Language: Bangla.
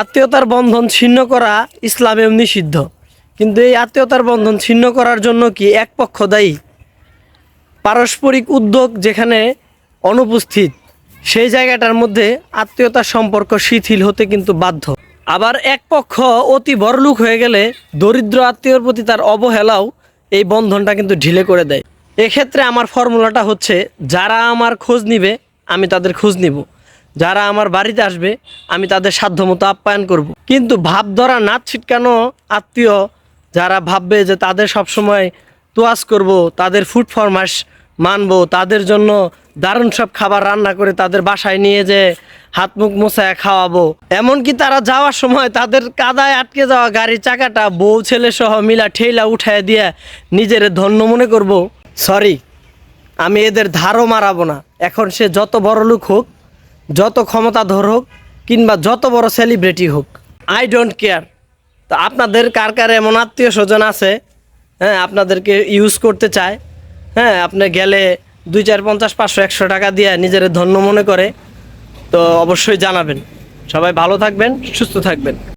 আত্মীয়তার বন্ধন ছিন্ন করা ইসলামেও নিষিদ্ধ কিন্তু এই আত্মীয়তার বন্ধন ছিন্ন করার জন্য কি এক পক্ষ দায়ী? পারস্পরিক উদ্যোগ যেখানে অনুপস্থিত, সেই জায়গাটার মধ্যে আত্মীয়তার সম্পর্ক শিথিল হতে কিন্তু বাধ্য। আবার এক পক্ষ অতি বড়লুক হয়ে গেলে দরিদ্র আত্মীয়র প্রতি তার অবহেলাও এই বন্ধনটা কিন্তু ঢিলে করে দেয়। এক্ষেত্রে আমার ফর্মুলাটা হচ্ছে, যারা আমার খোঁজ নিবে, আমি তাদের খোঁজ নিব। যারা আমার বাড়িতে আসবে, আমি তাদের সাধ্যমতো আপ্যায়ন করব। কিন্তু ভাব ধরা নাচ ছিটকানো আত্মীয় যারা ভাববে যে তাদের সবসময় তোয়াজ করব, তাদের ফুড ফরমাস মানবো, তাদের জন্য দারুণ সব খাবার রান্না করে তাদের বাসায় নিয়ে যে হাত মুখ মোছায় খাওয়াবো। এমনকি তারা যাওয়ার সময় তাদের কাদায় আটকে যাওয়া গাড়ির চাকাটা বউ ছেলে সহ মিলা ঠেলা উঠায় দিয়ে নিজের ধন্য মনে করব। সরি আমি এদের ধারও মারাবো না। এখন সে যত বড় লোক হোক যত ক্ষমতাধর হোক কিংবা যত বড় সেলিব্রিটি হোক আই ডোন্ট কেয়ার তো আপনাদের কার কার এমন আত্মীয় স্বজন আছে হ্যাঁ আপনাদেরকে ইউজ করতে চায় হ্যাঁ আপনি গেলে দুই চার পঞ্চাশ পাঁচশো একশো টাকা দিয়ে নিজের ধন্য মনে করে, তো অবশ্যই জানাবেন। সবাই ভালো থাকবেন, সুস্থ থাকবেন।